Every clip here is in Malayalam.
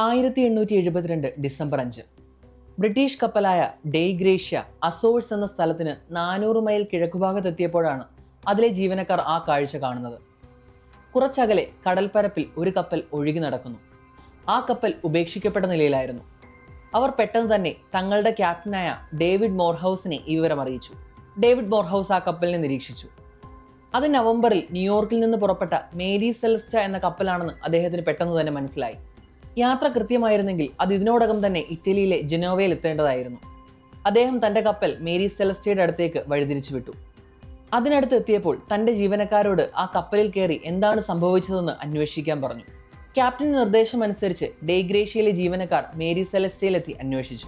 ആയിരത്തി എണ്ണൂറ്റി എഴുപത്തിരണ്ട് ഡിസംബർ അഞ്ച്. ബ്രിട്ടീഷ് കപ്പലായ ഡെയ്ഗ്രേഷ്യ അസോഴ്സ് എന്ന സ്ഥലത്തിന് നാനൂറ് മൈൽ കിഴക്കുഭാഗത്തെത്തിയപ്പോഴാണ് അതിലെ ജീവനക്കാർ ആ കാഴ്ച കാണുന്നത്. കുറച്ചകലെ കടൽപ്പരപ്പിൽ ഒരു കപ്പൽ ഒഴുകി നടക്കുന്നു. ആ കപ്പൽ ഉപേക്ഷിക്കപ്പെട്ട നിലയിലായിരുന്നു. അവർ പെട്ടെന്ന് തന്നെ തങ്ങളുടെ ക്യാപ്റ്റനായ ഡേവിഡ് മോർഹൌസിനെ ഈ വിവരം അറിയിച്ചു. ഡേവിഡ് മോർഹൌസ് ആ കപ്പലിനെ നിരീക്ഷിച്ചു. അത് നവംബറിൽ ന്യൂയോർക്കിൽ നിന്ന് പുറപ്പെട്ട മേരി സെൽസ്റ്റ എന്ന കപ്പലാണെന്ന് അദ്ദേഹത്തിന് പെട്ടെന്ന് തന്നെ മനസ്സിലായി. യാത്ര കൃത്യമായിരുന്നെങ്കിൽ അത് ഇതിനോടകം തന്നെ ഇറ്റലിയിലെ ജനോവയിൽ എത്തേണ്ടതായിരുന്നു. അദ്ദേഹം തന്റെ കപ്പൽ മേരി സെലസ്റ്റയുടെ അടുത്തേക്ക് വഴിതിരിച്ചു വിട്ടു. അതിനടുത്ത് എത്തിയപ്പോൾ തന്റെ ജീവനക്കാരോട് ആ കപ്പലിൽ കയറി എന്താണ് സംഭവിച്ചതെന്ന് അന്വേഷിക്കാൻ പറഞ്ഞു. ക്യാപ്റ്റൻ നിർദ്ദേശമനുസരിച്ച് ഡേഗ്രേഷ്യയിലെ ജീവനക്കാർ മേരി സെലസ്റ്റയിലെത്തി അന്വേഷിച്ചു.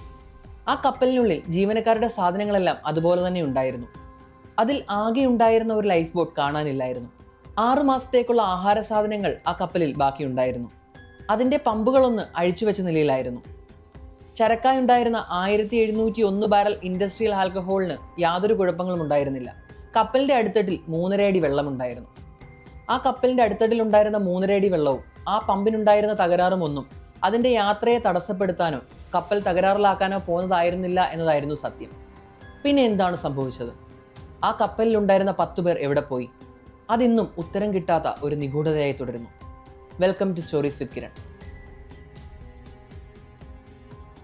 ആ കപ്പലിനുള്ളിൽ ജീവനക്കാരുടെ സാധനങ്ങളെല്ലാം അതുപോലെ തന്നെ ഉണ്ടായിരുന്നു. അതിൽ ആകെ ഉണ്ടായിരുന്ന ഒരു ലൈഫ് ബോട്ട് കാണാനില്ലായിരുന്നു. ആറു മാസത്തേക്കുള്ള ആഹാര സാധനങ്ങൾ ആ കപ്പലിൽ ബാക്കിയുണ്ടായിരുന്നു. അതിന്റെ പമ്പുകളൊന്ന് അഴിച്ചുവെച്ച നിലയിലായിരുന്നു. ചരക്കായി ഉണ്ടായിരുന്ന ആയിരത്തി എഴുന്നൂറ്റി ഒന്ന് ബാരൽ ഇൻഡസ്ട്രിയൽ ആൽക്കഹോളിന് യാതൊരു കുഴപ്പങ്ങളും ഉണ്ടായിരുന്നില്ല. കപ്പലിന്റെ അടുത്തട്ടിൽ മൂന്നര അടി വെള്ളമുണ്ടായിരുന്നു. ആ കപ്പലിന്റെ അടുത്തട്ടിൽ ഉണ്ടായിരുന്ന മൂന്നര അടി വെള്ളവും ആ പമ്പിനുണ്ടായിരുന്ന തകരാറും ഒന്നും അതിന്റെ യാത്രയെ തടസ്സപ്പെടുത്താനോ കപ്പൽ തകരാറിലാക്കാനോ പോകുന്നതായിരുന്നില്ല എന്നതായിരുന്നു സത്യം. പിന്നെ എന്താണ് സംഭവിച്ചത്? ആ കപ്പലിലുണ്ടായിരുന്ന പത്തു പേർ എവിടെ പോയി? അതിന്നും ഉത്തരം കിട്ടാത്ത ഒരു നിഗൂഢതയായി തുടരുന്നു. Welcome to stories with Kiran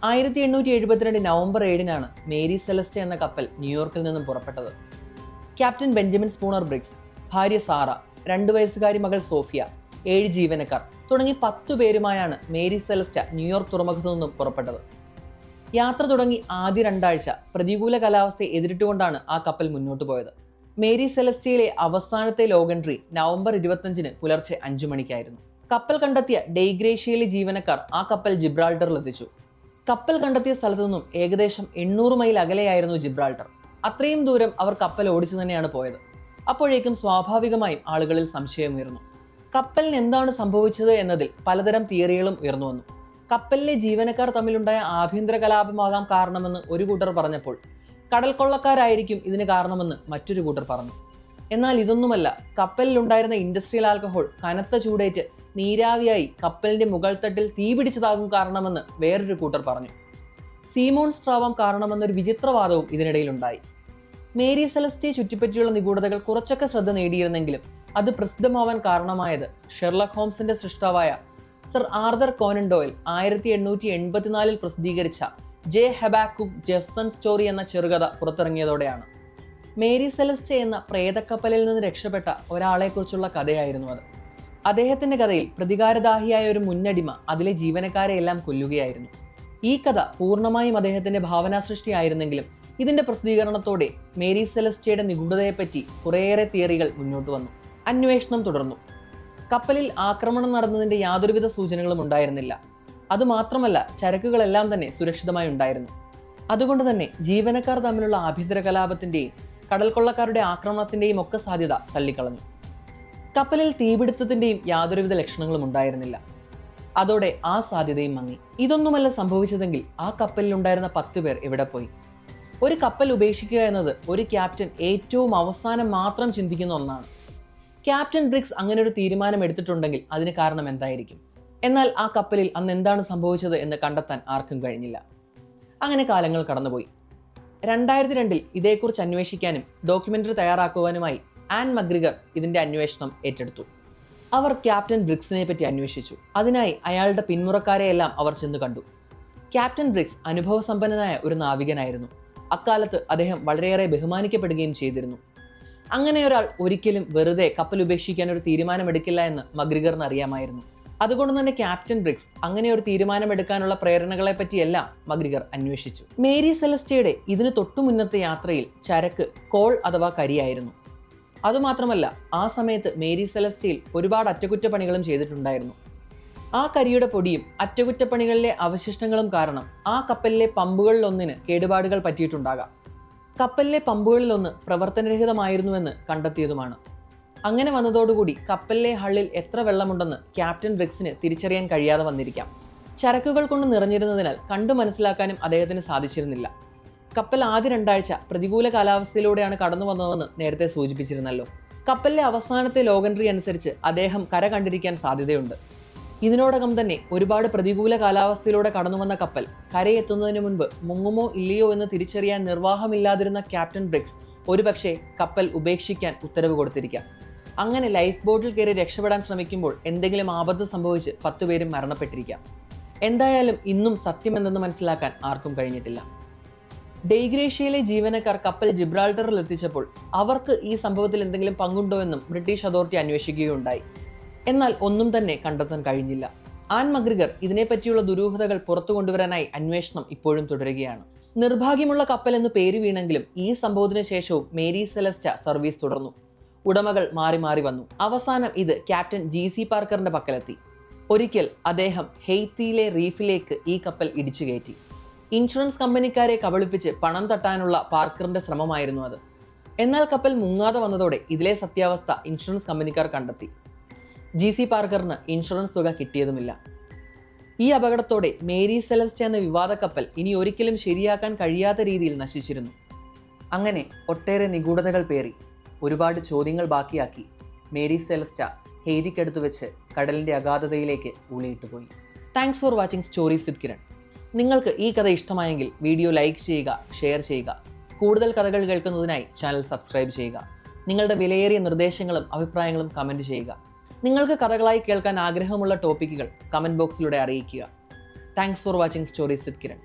ആയിരത്തി എണ്ണൂറ്റി എഴുപത്തിരണ്ട് നവംബർ ഏഴിനാണ് മേരി സെലസ്റ്റ എന്ന കപ്പൽ ന്യൂയോർക്കിൽ നിന്നും പുറപ്പെട്ടത്. ക്യാപ്റ്റൻ ബെഞ്ചമിൻ സ്പൂണർ ബ്രിക്സ് ഭാര്യ സാറ രണ്ടു വയസ്സുകാരി മകൾ സോഫിയ ഏഴ് ജീവനക്കാർ തുടങ്ങി പത്തു പേരുമായാണ് മേരി സെലസ്റ്റ ന്യൂയോർക്ക് തുറമുഖത്തു നിന്നും പുറപ്പെട്ടത്. യാത്ര തുടങ്ങി ആദ്യ രണ്ടാഴ്ച പ്രതികൂല കാലാവസ്ഥയെ എതിരിട്ടുകൊണ്ടാണ് ആ കപ്പൽ മുന്നോട്ട് പോയത്. മേരി സെലസ്റ്റയിലെ അവസാനത്തെ ലോഗൻട്രി നവംബർ ഇരുപത്തഞ്ചിന് പുലർച്ചെ അഞ്ചു മണിക്കായിരുന്നു. കപ്പൽ കണ്ടെത്തിയ ഡെയ്ഗ്രേഷ്യയിലെ ജീവനക്കാർ ആ കപ്പൽ ജിബ്രാൾട്ടറിൽ എത്തിച്ചു കപ്പൽ കണ്ടെത്തിയ സ്ഥലത്തു നിന്നും ഏകദേശം എണ്ണൂറ് മൈൽ അകലെയായിരുന്നു ജിബ്രാൾട്ടർ. അത്രയും ദൂരം അവർ കപ്പൽ ഓടിച്ചു തന്നെയാണ് പോയത്. അപ്പോഴേക്കും സ്വാഭാവികമായും ആളുകളിൽ സംശയം ഉയർന്നു. കപ്പലിന് എന്താണ് സംഭവിച്ചത് എന്നതിൽ പലതരം തിയറികളും ഉയർന്നു വന്നു. കപ്പലിലെ ജീവനക്കാർ തമ്മിലുണ്ടായ ആഭ്യന്തര കലാപമാകാം കാരണമെന്ന് ഒരു കൂട്ടർ പറഞ്ഞപ്പോൾ കടൽ കൊള്ളക്കാരായിരിക്കും ഇതിന് കാരണമെന്ന് മറ്റൊരു കൂട്ടർ പറഞ്ഞു. എന്നാൽ ഇതൊന്നുമല്ല. കപ്പലിലുണ്ടായിരുന്ന ഇൻഡസ്ട്രിയൽ ആൽക്കഹോൾ കനത്ത ചൂടേറ്റ് നീരാവിയായി കപ്പലിന്റെ മുകൾ തട്ടിൽ തീപിടിച്ചതാകും കാരണമെന്ന് വേറൊരു കൂട്ടർ പറഞ്ഞു. സീമോൺ സ്ട്രാവം കാരണമെന്നൊരു വിചിത്രവാദവും ഇതിനിടയിലുണ്ടായി. മേരി സെലസ്റ്റിയെ ചുറ്റിപ്പറ്റിയുള്ള നിഗൂഢതകൾ കുറച്ചൊക്കെ ശ്രദ്ധ നേടിയിരുന്നെങ്കിലും അത് പ്രസിദ്ധമാവാൻ കാരണമായത് ഷെർലക് ഹോംസിന്റെ സൃഷ്ടാവായ സർ ആർദർ കോനൻ ഡോയിൽ ആയിരത്തി എണ്ണൂറ്റി എൺപത്തിനാലിൽ പ്രസിദ്ധീകരിച്ച ജെ ഹെബാക്കുക്ക് ജെഫ്സൺ സ്റ്റോറി എന്ന ചെറുകഥ പുറത്തിറങ്ങിയതോടെയാണ്. മേരി സെലസ്റ്റെ എന്ന പ്രേതക്കപ്പലിൽ നിന്ന് രക്ഷപ്പെട്ട ഒരാളെക്കുറിച്ചുള്ള കഥയായിരുന്നു അത്. അദ്ദേഹത്തിന്റെ കഥയിൽ പ്രതികാരദാഹിയായ ഒരു മുന്നടിമ അതിലെ ജീവനക്കാരെ എല്ലാം കൊല്ലുകയായിരുന്നു. ഈ കഥ പൂർണമായും അദ്ദേഹത്തിന്റെ ഭാവനാ സൃഷ്ടിയായിരുന്നെങ്കിലും ഇതിന്റെ പ്രസിദ്ധീകരണത്തോടെ മേരി സെലസ്റ്റയുടെ നിഗൂഢതയെപ്പറ്റി കുറേയേറെ തിയറികൾ മുന്നോട്ട് വന്നു. അന്വേഷണം തുടർന്നു. കപ്പലിൽ ആക്രമണം നടന്നതിന്റെ യാതൊരുവിധ സൂചനകളും ഉണ്ടായിരുന്നില്ല. അതുമാത്രമല്ല ചരക്കുകളെല്ലാം തന്നെ സുരക്ഷിതമായി ഉണ്ടായിരുന്നു. അതുകൊണ്ട് തന്നെ ജീവനക്കാർ തമ്മിലുള്ള ആഭ്യന്തര കലാപത്തിന്റെയും കടൽ കൊള്ളക്കാരുടെ ആക്രമണത്തിന്റെയും ഒക്കെ സാധ്യത തള്ളിക്കളഞ്ഞു. കപ്പലിൽ തീപിടുത്തത്തിന്റെയും യാതൊരുവിധ ലക്ഷണങ്ങളും ഉണ്ടായിരുന്നില്ല. അതോടെ ആ സാധ്യതയും മങ്ങി. ഇതൊന്നുമല്ല സംഭവിച്ചതെങ്കിൽ ആ കപ്പലിലുണ്ടായിരുന്ന പത്ത് പേർ ഇവിടെ പോയി? ഒരു കപ്പൽ ഉപേക്ഷിക്കുക എന്നത് ഒരു ക്യാപ്റ്റൻ ഏറ്റവും അവസാനം മാത്രം ചിന്തിക്കുന്ന ഒന്നാണ്. ക്യാപ്റ്റൻ ബ്രിക്സ് അങ്ങനെ ഒരു തീരുമാനം എടുത്തിട്ടുണ്ടെങ്കിൽ അതിന് കാരണം എന്തായിരിക്കും? എന്നാൽ ആ കപ്പലിൽ അന്ന് എന്താണ് സംഭവിച്ചത് എന്ന് കണ്ടെത്താൻ ആർക്കും കഴിഞ്ഞില്ല. അങ്ങനെ കാലങ്ങൾ കടന്നുപോയി. രണ്ടായിരത്തി രണ്ടിൽ ഇതേക്കുറിച്ച് അന്വേഷിക്കാനും ഡോക്യുമെന്ററി തയ്യാറാക്കുവാനുമായി ആൻ മഗ്രിഗർ ഇതിന്റെ അന്വേഷണം ഏറ്റെടുത്തു. അവർ ക്യാപ്റ്റൻ ബ്രിക്സിനെ പറ്റി അന്വേഷിച്ചു. അതിനായി അയാളുടെ പിന്മുറക്കാരെയെല്ലാം അവർ ചെന്ന് കണ്ടു. ക്യാപ്റ്റൻ ബ്രിക്സ് അനുഭവസമ്പന്നനായ ഒരു നാവികനായിരുന്നു. അക്കാലത്ത് അദ്ദേഹം വളരെയേറെ ബഹുമാനിക്കപ്പെടുകയും ചെയ്തിരുന്നു. അങ്ങനെ ഒരാൾ ഒരിക്കലും വെറുതെ കപ്പൽ ഉപേക്ഷിക്കാൻ ഒരു തീരുമാനമെടുക്കില്ല എന്ന് മഗ്രിഗറിന് അറിയാമായിരുന്നു. അതുകൊണ്ട് തന്നെ ക്യാപ്റ്റൻ ബ്രിക്സ് അങ്ങനെ ഒരു തീരുമാനമെടുക്കാനുള്ള പ്രേരണകളെ പറ്റിയെല്ലാം മഗ്രിഗർ അന്വേഷിച്ചു. മേരി സെലസ്റ്റയുടെ ഇതിന് തൊട്ടുമുന്നത്തെ യാത്രയിൽ ചരക്ക് കോൾ അഥവാ കരിയായിരുന്നു അതുമാത്രമല്ല ആ സമയത്ത് മേരി സെലസ്റ്റയിൽ ഒരുപാട് അറ്റകുറ്റപ്പണികളും ചെയ്തിട്ടുണ്ടായിരുന്നു. ആ കരിയുടെ പൊടിയും അറ്റകുറ്റപ്പണികളിലെ അവശിഷ്ടങ്ങളും കാരണം ആ കപ്പലിലെ പമ്പുകളിലൊന്നിന് കേടുപാടുകൾ പറ്റിയിട്ടുണ്ടാകാം. കപ്പലിലെ പമ്പുകളിലൊന്ന് പ്രവർത്തനരഹിതമായിരുന്നുവെന്ന് കണ്ടെത്തിയതുമാണ്. അങ്ങനെ വന്നതോടുകൂടി കപ്പലിലെ ഹള്ളിൽ എത്ര വെള്ളമുണ്ടെന്ന് ക്യാപ്റ്റൻ ബ്രിക്സിന് തിരിച്ചറിയാൻ കഴിയാതെ വന്നിരിക്കാം. ചരക്കുകൾ കൊണ്ട് നിറഞ്ഞിരുന്നതിനാൽ കണ്ടു മനസ്സിലാക്കാനും അദ്ദേഹത്തിന് സാധിച്ചിരുന്നില്ല. കപ്പൽ ആദ്യ രണ്ടാഴ്ച പ്രതികൂല കാലാവസ്ഥയിലൂടെയാണ് കടന്നു വന്നതെന്ന് നേരത്തെ സൂചിപ്പിച്ചിരുന്നല്ലോ. കപ്പലിലെ അവസാനത്തെ ലോകൻട്രി അനുസരിച്ച് അദ്ദേഹം കര കണ്ടിരിക്കാൻ സാധ്യതയുണ്ട്. ഇതിനോടകം തന്നെ ഒരുപാട് പ്രതികൂല കാലാവസ്ഥയിലൂടെ കടന്നു വന്ന കപ്പൽ കരയെത്തുന്നതിന് മുൻപ് മുങ്ങുമോ ഇല്ലയോ എന്ന് തിരിച്ചറിയാൻ നിർവാഹമില്ലാതിരുന്ന ക്യാപ്റ്റൻ ബ്രിക്സ് ഒരുപക്ഷെ കപ്പൽ ഉപേക്ഷിക്കാൻ ഉത്തരവ് കൊടുത്തിരിക്കാം. അങ്ങനെ ലൈഫ് ബോട്ടിൽ കയറി രക്ഷപ്പെടാൻ ശ്രമിക്കുമ്പോൾ എന്തെങ്കിലും ആപത്ത് സംഭവിച്ച് പത്തുപേരും മരണപ്പെട്ടിരിക്കാം. എന്തായാലും ഇന്നും സത്യമെന്തെന്ന് മനസ്സിലാക്കാൻ ആർക്കും കഴിഞ്ഞിട്ടില്ല. ഡെയ്ഗ്രേഷ്യയിലെ ജീവനക്കാർ കപ്പൽ ജിബ്രാൾട്ടറിൽ എത്തിച്ചപ്പോൾ അവർക്ക് ഈ സംഭവത്തിൽ എന്തെങ്കിലും പങ്കുണ്ടോ എന്നും ബ്രിട്ടീഷ് അതോറിറ്റി അന്വേഷിക്കുകയുണ്ടായി. എന്നാൽ ഒന്നും തന്നെ കണ്ടെത്താൻ കഴിഞ്ഞില്ല. ആൻ മഗ്രിഗർ ഇതിനെപ്പറ്റിയുള്ള ദുരൂഹതകൾ പുറത്തു കൊണ്ടുവരാനായി അന്വേഷണം ഇപ്പോഴും തുടരുകയാണ്. നിർഭാഗ്യമുള്ള കപ്പൽ എന്ന് പേര് വീണെങ്കിലും ഈ സംഭവത്തിന് ശേഷവും മേരി സെലസ്റ്റ സർവീസ് തുടർന്നു. ഉടമകൾ മാറി മാറി വന്നു. അവസാനം ഇത് ക്യാപ്റ്റൻ ജി സി പാർക്കറിന്റെ പക്കലെത്തി. ഒരിക്കൽ അദ്ദേഹം ഹെയ്ത്തിയിലെ റീഫിലേക്ക് ഈ കപ്പൽ ഇടിച്ചു കയറ്റി. ഇൻഷുറൻസ് കമ്പനിക്കാരെ കബളിപ്പിച്ച് പണം തട്ടാനുള്ള പാർക്കറിന്റെ ശ്രമമായിരുന്നു അത്. എന്നാൽ കപ്പൽ മുങ്ങാതെ വന്നതോടെ ഇതിലെ സത്യാവസ്ഥ ഇൻഷുറൻസ് കമ്പനിക്കാർ കണ്ടെത്തി. ജി സി പാർക്കറിന് ഇൻഷുറൻസ് തുക കിട്ടിയതുമില്ല. ഈ അപകടത്തോടെ മേരി സെലസ്റ്റ എന്ന വിവാദ കപ്പൽ ഇനി ഒരിക്കലും ശരിയാക്കാൻ കഴിയാത്ത രീതിയിൽ നശിച്ചിരുന്നു. അങ്ങനെ ഒട്ടേറെ നിഗൂഢതകൾ പേറി ഒരുപാട് ചോദ്യങ്ങൾ ബാക്കിയാക്കി മേരി സെലസ്റ്റ ഹേരിക്കടുത്ത് വെച്ച് കടലിന്റെ അഗാധതയിലേക്ക് ഊളിയിട്ടുപോയി thanks for watching stories with Kiran നിങ്ങൾക്ക് ഈ കഥ ഇഷ്ടമായെങ്കിൽ വീഡിയോ ലൈക്ക് ചെയ്യുക ഷെയർ ചെയ്യുക. കൂടുതൽ കഥകൾ കേൾക്കുന്നതിനായി ചാനൽ സബ്സ്ക്രൈബ് ചെയ്യുക. നിങ്ങളുടെ വിലയേറിയ നിർദ്ദേശങ്ങളും അഭിപ്രായങ്ങളും കമന്റ് ചെയ്യുക. നിങ്ങൾക്ക് കഥകളായി കേൾക്കാൻ ആഗ്രഹമുള്ള ടോപ്പിക്കുകൾ കമന്റ് ബോക്സിലൂടെ അറിയിക്കുക. Thanks for watching stories with Kiran